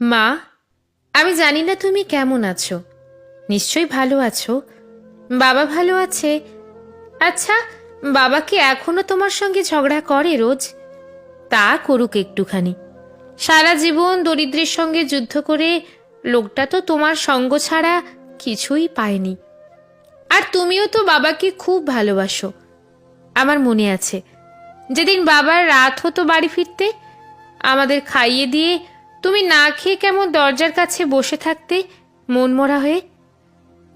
মা, আমি জানি না তুমি কেমন আছো। নিশ্চয়ই ভালো আছো। বাবা ভালো আছে। আচ্ছা বাবা কি এখনও তোমার সঙ্গে ঝগড়া করে রোজ? তা করুক একটুখানি। সারা জীবন দরিদ্রের সঙ্গে যুদ্ধ করে লোকটা তো তোমার সঙ্গ ছাড়া কিছুই পায়নি। আর তুমিও তো বাবাকে খুব ভালোবাসো। আমার মনে আছে, যেদিন বাবার রাত হতো বাড়ি ফিরতে, আমাদের খাইয়ে দিয়ে তুমি না খেয়ে কেমন দরজার কাছে বসে থাকতে? মন মরা হয়ে।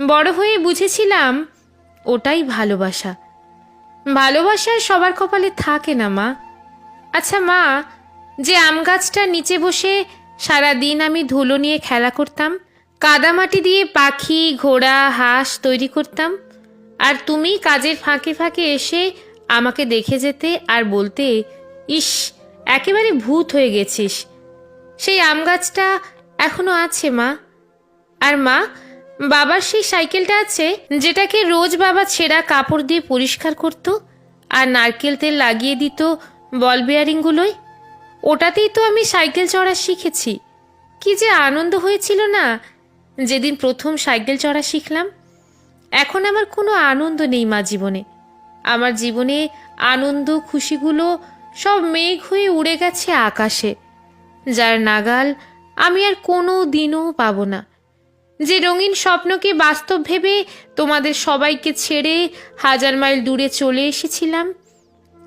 বড় হয়ে বুঝেছিলাম ওটাই ভালোবাসা। ভালোবাসা সবার কপালে থাকে না, মা। আচ্ছা মা, যে আম গাছটার নিচে বসে সারা দিন আমি ধুলো নিয়ে খেলা করতাম কাদামাটি দিয়ে পাখি, ঘোড়া, হাঁস তৈরি করতাম, আর তুমি কাজের ফাঁকে ফাঁকে এসে আমাকে দেখে যেতে আর বলতে, ইস, একেবারে ভূত হয়ে গেছিস। সেই আম গাছটা এখনও আছে, মা। আর মা, বাবার সেই সাইকেলটা আছে যেটাকে রোজ বাবা ছেঁড়া কাপড় দিয়ে পরিষ্কার করত আর নারকেল তেল লাগিয়ে দিত বল বেয়ারিংগুলোয়। ওটাতেই তো আমি সাইকেল চড়া শিখেছি। কি যে আনন্দ হয়েছিল না, যেদিন প্রথম সাইকেল চড়া শিখলাম। এখন আমার কোনো আনন্দ নেই মা জীবনে। আমার জীবনে আনন্দ, খুশিগুলো সব মেঘ হয়ে উড়ে গেছে আকাশে। যার নাগাল আমি আর কোনো দিনও পাবো না। যে রঙিন স্বপ্নকে বাস্তব ভেবে তোমাদের সবাইকে ছেড়ে হাজার মাইল দূরে চলে এসেছিলাম,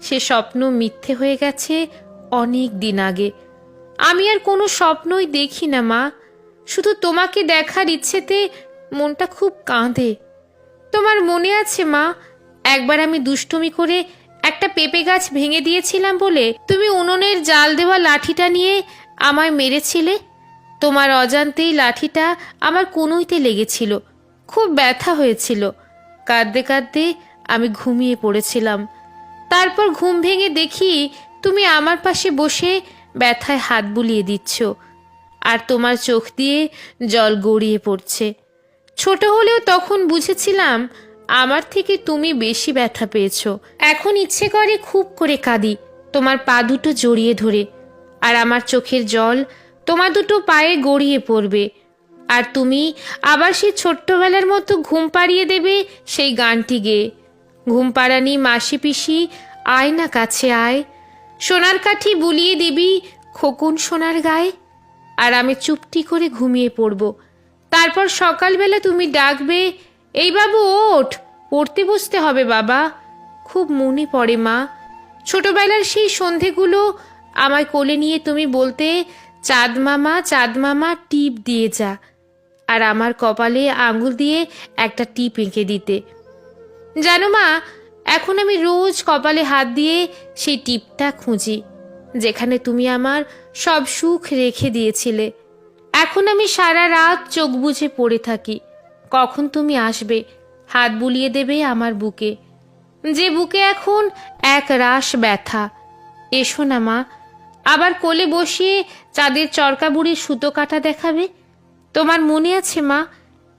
সে স্বপ্ন মিথ্যে হয়ে গেছে অনেক দিন আগে। আমি আর কোনো স্বপ্নই দেখি না, মা। শুধু তোমাকে দেখার ইচ্ছেতে মনটা খুব কাঁদে। তোমার মনে আছে, মা, একবার আমি দুষ্টুমি করে একটা পেঁপে গাছ ভেঙে দিয়েছিলাম বলে তুমি উনুনের জাল দেওয়া লাঠিটা নিয়ে আমায় মেরেছিলে? তোমার অজান্তেই লাঠিটা আমার কুনুইতে লেগেছিল। খুব ব্যথা হয়েছিল। কাঁদতে কাঁদতে আমি ঘুমিয়ে পড়েছিলাম। তারপর ঘুম ভেঙে দেখি তুমি আমার পাশে বসে ব্যথায় হাত বুলিয়ে দিচ্ছ আর তোমার চোখ দিয়ে জল গড়িয়ে পড়ছে। ছোট হলেও তখন বুঝেছিলাম আমার থেকে তুমি বেশি ব্যথা পেয়েছ। এখন ইচ্ছে করে খুব করে কাঁদি, তোমার পা দুটো জড়িয়ে ধরে। আর আমার চোখের জল তোমার দুটো পায়ে গড়িয়ে পড়বে। আর তুমি আবার সেই ছোট্টবেলার মতো ঘুম পাড়িয়ে দেবে সেই গানটি গেয়ে ঘুম পাড়ানি মাসি পিসি, আয় না কাছে আয়। সোনার কাঠি বুলিয়ে দিবি খোকুন সোনার গায়ে। আর আমি চুপটি করে ঘুমিয়ে পড়ব। তারপর সকালবেলা তুমি ডাকবে, এই বাবু, ওঠ, পড়তে বসতে হবে বাবা। খুব মনে পড়ে মা। ছোটবেলার সেই সন্ধেগুলো আমায় কোলে নিয়ে তুমি বলতে চাঁদ মামা চাঁদ মামা টিপ দিয়ে যা। আর আমার কপালে আঙুল দিয়ে একটা টিপ এঁকে দিতে। জানো মা, এখন আমি রোজ কপালে হাত দিয়ে সেই টিপটা খুঁজি, যেখানে তুমি আমার সব সুখ রেখে দিয়েছিলে। এখন আমি সারা রাত চোখ বুঝে পড়ে থাকি। কখন তুমি আসবে? হাত বুলিয়ে দেবে আমার বুকে। যে বুকে এখন এক রাস ব্যথা। এসো না মা আবার কোলে বসিয়ে চাঁদের চরকা বুড়ির সুতো কাটা দেখাবে? তোমার মনে আছে, মা?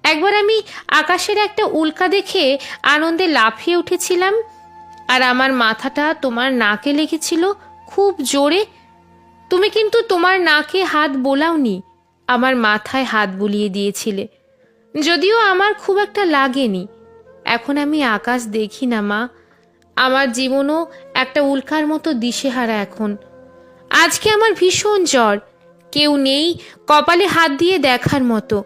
একবার আমি আকাশের একটা উল্কা দেখে আনন্দে লাফিয়ে উঠেছিলাম, আর আমার মাথাটা তোমার নাকে লেগেছিল খুব জোরে। তুমি কিন্তু তোমার নাকে হাত বোলাওনি, আমার মাথায় হাত বুলিয়ে দিয়েছিলে। যদিও আমার খুব একটা লাগেনি। এখন আমি আকাশ দেখি না, মা। আমার জীবনও একটা উল্কার মতো দিশেহারা এখন। আজকে আমার ভীষণ জ্বর। কেউ নেই কপালে হাত দিয়ে দেখার মতো।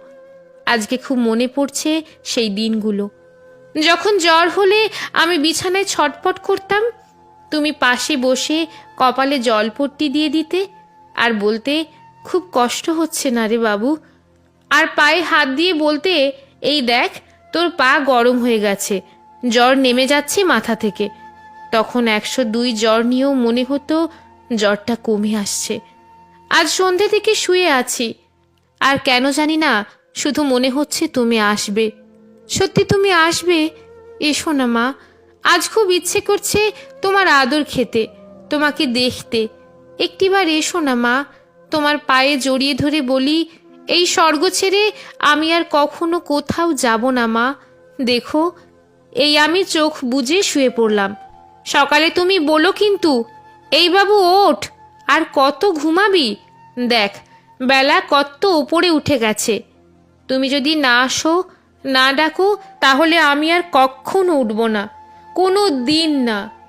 আজকে খুব মনে পড়ছে সেই দিনগুলো। যখন জ্বর হলে আমি বিছানায় ছটপট করতাম, তুমি পাশে বসে কপালে জলপট্টি দিয়ে দিতে আর বলতে, খুব কষ্ট হচ্ছে না রে বাবু। আর পায়ে হাত দিয়ে বলতে, এই দেখ, তোর পা গরম হয়ে গেছে। জ্বর নেমে যাচ্ছে মাথা থেকে। তখন একশো দুই জ্বর নিয়েও মনে হতো জ্বরটা কমে আসছে। আজ সন্ধে থেকে শুয়ে আছি। আর কেন জানি না, শুধু মনে হচ্ছে তুমি আসবে। সত্যি তুমি আসবে? এসো না মা। আজ খুব ইচ্ছে করছে তোমার আদর খেতে, তোমাকে দেখতে। একটিবার এসো না মা। তোমার পায়ে জড়িয়ে ধরে বলি, এই স্বর্গ ছেড়ে আমি আর কখনো কোথাও যাব না মা। দেখো, এই আমি চোখ বুজে শুয়ে পড়লাম। সকালে তুমি বলো কিন্তু এই বাবু, ওঠ। আর কত ঘুমাবি? দেখ, বেলা কত উপরে উঠে গেছে। তুমি যদি না আসো, না ডাকো, তাহলে আমি আর কখনো উঠব না। কোনো দিন না।